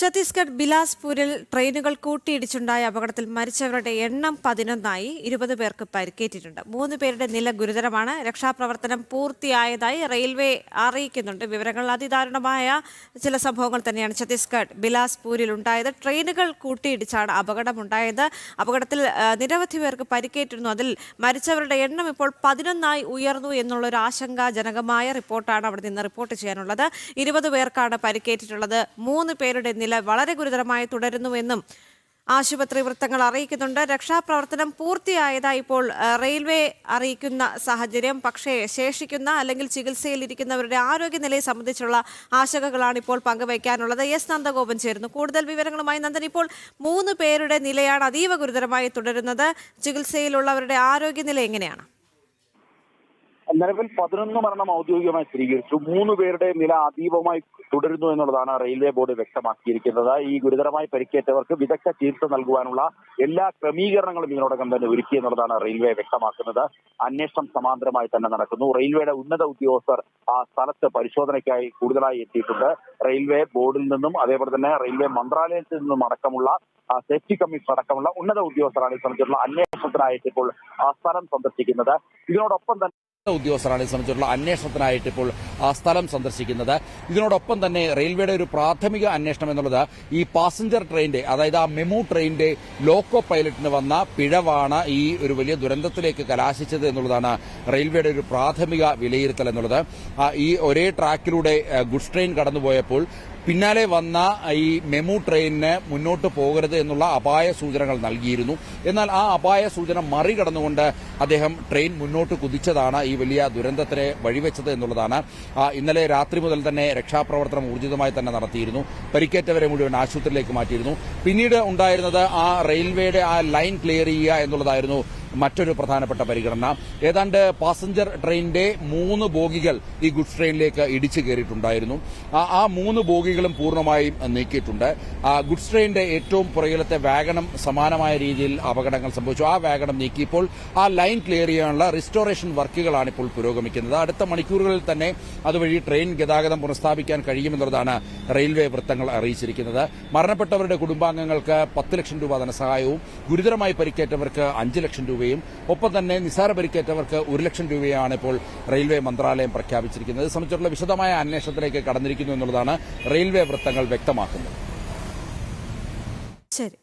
ഛത്തീസ്ഗഡ് ബിലാസ്പൂരിൽ ട്രെയിനുകൾ കൂട്ടിയിടിച്ചുണ്ടായ അപകടത്തിൽ മരിച്ചവരുടെ എണ്ണം പതിനൊന്നായി ഇരുപത് പേർക്ക് പരിക്കേറ്റിട്ടുണ്ട്. മൂന്ന് പേരുടെ നില ഗുരുതരമാണ്. രക്ഷാപ്രവർത്തനം പൂർത്തിയായതായി റെയിൽവേ അറിയിക്കുന്നുണ്ട്. വിവരങ്ങൾ അതിദാരുണമായ ചില സംഭവങ്ങൾ തന്നെയാണ് ഛത്തീസ്ഗഡ് ബിലാസ്പൂരിൽ ഉണ്ടായത്. ട്രെയിനുകൾ കൂട്ടിയിടിച്ചാണ് അപകടമുണ്ടായത്. അപകടത്തിൽ നിരവധി പേർക്ക് പരിക്കേറ്റിരുന്നു. അതിൽ മരിച്ചവരുടെ എണ്ണം ഇപ്പോൾ പതിനൊന്നായി ഉയർന്നു എന്നുള്ളൊരു ആശങ്കാജനകമായ റിപ്പോർട്ടാണ് അവിടെ നിന്ന് റിപ്പോർട്ട് ചെയ്യാനുള്ളത്. ഇരുപത് പേർക്കാണ് പരിക്കേറ്റിട്ടുള്ളത്. മൂന്ന് പേരുടെ നില വളരെ ഗുരുതരമായി തുടരുന്നുവെന്നും ആശുപത്രി വൃത്തങ്ങൾ അറിയിക്കുന്നുണ്ട്. രക്ഷാപ്രവർത്തനം പൂർത്തിയായതായി ഇപ്പോൾ റെയിൽവേ അറിയിക്കുന്ന സാഹചര്യം. പക്ഷേ ശേഷിക്കുന്ന അല്ലെങ്കിൽ ചികിത്സയിലിരിക്കുന്നവരുടെ ആരോഗ്യനിലയെ സംബന്ധിച്ചുള്ള ആശങ്കകളാണ് ഇപ്പോൾ പങ്കുവയ്ക്കാനുള്ളത്. എസ്. നന്ദഗോപൻ ചേരുന്നു. കൂടുതൽ വിവരങ്ങളുമായി നന്ദൻ. ഇപ്പോൾ മൂന്ന് പേരുടെ നിലയാണ് അതീവ ഗുരുതരമായി തുടരുന്നത്. ചികിത്സയിലുള്ളവരുടെ ആരോഗ്യനില എങ്ങനെയാണ്? നിലവിൽ പതിനൊന്ന് മരണം ഔദ്യോഗികമായി സ്ഥിരീകരിച്ചു. മൂന്ന് പേരുടെ നില അതീവമായി തുടരുന്നു എന്നുള്ളതാണ് റെയിൽവേ ബോർഡ് വ്യക്തമാക്കിയിരിക്കുന്നത്. ഈ ഗുരുതരമായി പരിക്കേറ്റവർക്ക് വിദഗ്ധ ചികിത്സ നൽകുവാനുള്ള എല്ലാ ക്രമീകരണങ്ങളും ഇതിനോടകം തന്നെ ഒരുക്കി എന്നുള്ളതാണ് റെയിൽവേ വ്യക്തമാക്കുന്നത്. അന്വേഷണം സമാന്തരമായി തന്നെ നടക്കുന്നു. റെയിൽവേയുടെ ഉന്നത ഉദ്യോഗസ്ഥർ ആ സ്ഥലത്ത് പരിശോധനയ്ക്കായി കൂടുതലായി എത്തിയിട്ടുണ്ട്. റെയിൽവേ ബോർഡിൽ നിന്നും അതേപോലെ തന്നെ റെയിൽവേ മന്ത്രാലയത്തിൽ നിന്നും അടക്കമുള്ള സേഫ്റ്റി കമ്മീഷൻ അടക്കമുള്ള ഉന്നത ഉദ്യോഗസ്ഥരാണ് ഈ സംബന്ധിച്ചുള്ള അന്വേഷണത്തിനായിട്ട് ഇപ്പോൾ ആ സ്ഥലം സന്ദർശിക്കുന്നത്. ഇതിനോടൊപ്പം തന്നെ ഉദ്യോഗസ്ഥരാണ് ഇത് സംബന്ധിച്ചുള്ള അന്വേഷണത്തിനായിട്ട് ഇപ്പോൾ ആ സ്ഥലം സന്ദർശിക്കുന്നത്. ഇതിനോടൊപ്പം തന്നെ റെയിൽവേയുടെ ഒരു പ്രാഥമിക അന്വേഷണം എന്നുള്ളത് ഈ പാസഞ്ചർ ട്രെയിനിന്റെ അതായത് ആ മെമു ട്രെയിനിന്റെ ലോക്കോ പൈലറ്റിന് വന്ന പിഴവാണ് ഈ ഒരു വലിയ ദുരന്തത്തിലേക്ക് കലാശിച്ചത് എന്നുള്ളതാണ് റെയിൽവേയുടെ ഒരു പ്രാഥമിക വിലയിരുത്തൽ എന്നുള്ളത്. ഈ ഒരേ ട്രാക്കിലൂടെ ഗുഡ്സ് ട്രെയിൻ കടന്നുപോയപ്പോൾ പിന്നാലെ വന്ന ഈ മെമു ട്രെയിനിന് മുന്നോട്ട് പോകരുത് എന്നുള്ള അപായ സൂചനകൾ നൽകിയിരുന്നു. എന്നാൽ ആ അപായ സൂചന മറികടന്നുകൊണ്ട് അദ്ദേഹം ട്രെയിൻ മുന്നോട്ട് കുതിച്ചതാണ് ഈ വലിയ ദുരന്തത്തിന് വഴിവെച്ചത് എന്നുള്ളതാണ്. ഇന്നലെ രാത്രി മുതൽ തന്നെ രക്ഷാപ്രവർത്തനം ഊർജിതമായി തന്നെ നടത്തിയിരുന്നു. പരിക്കേറ്റവരെ മുഴുവൻ ആശുപത്രിയിലേക്ക് മാറ്റിയിരുന്നു. പിന്നീട് ഉണ്ടായിരുന്നത് ആ റെയിൽവേയുടെ ആ ലൈൻ ക്ലിയർ ചെയ്യുക എന്നുള്ളതായിരുന്നു മറ്റൊരു പ്രധാനപ്പെട്ട പരിഗണന. ഏതാണ്ട് പാസഞ്ചർ ട്രെയിനിന്റെ മൂന്ന് ബോഗികൾ ഈ ഗുഡ്സ് ട്രെയിനിലേക്ക് ഇടിച്ചു കയറിയിട്ടുണ്ടായിരുന്നു. ആ- മൂന്ന് ബോഗികളും പൂർണമായും നീക്കിയിട്ടുണ്ട്. ഗുഡ്സ് ട്രെയിനിന്റെ ഏറ്റവും പുറകിലത്തെ വാഗണം സമാനമായ രീതിയിൽ അപകടങ്ങൾ സംഭവിച്ചു. ആ വാഗണം നീക്കി ഇപ്പോൾ ആ ലൈൻ ക്ലിയർ ചെയ്യാനുള്ള റിസ്റ്റോറേഷൻ വർക്കുകളാണ് ഇപ്പോൾ പുരോഗമിക്കുന്നത്. അടുത്ത മണിക്കൂറുകളിൽ തന്നെ അതുവഴി ട്രെയിൻ ഗതാഗതം പുനഃസ്ഥാപിക്കാൻ കഴിയുമെന്നുള്ളതാണ് റെയിൽവേ വൃത്തങ്ങൾ അറിയിച്ചിരിക്കുന്നത്. മരണപ്പെട്ടവരുടെ കുടുംബാംഗങ്ങൾക്ക് പത്ത് ലക്ഷം രൂപ ധനസഹായവും ഗുരുതരമായി പരിക്കേറ്റവർക്ക് അഞ്ച് ലക്ഷം രൂപയും ഒപ്പം തന്നെ നിസാര പരിക്കേറ്റവർക്ക് ഒരു ലക്ഷം രൂപയാണ് ഇപ്പോൾ റെയിൽവേ മന്ത്രാലയം പ്രഖ്യാപിച്ചിരിക്കുന്നത്. സംബന്ധിച്ചുള്ള വിശദമായ അന്വേഷണത്തിലേക്ക് കടന്നിരിക്കുന്നു എന്നുള്ളതാണ് റെയിൽവേ വൃത്തങ്ങൾ വ്യക്തമാക്കുന്നത്. ശരി.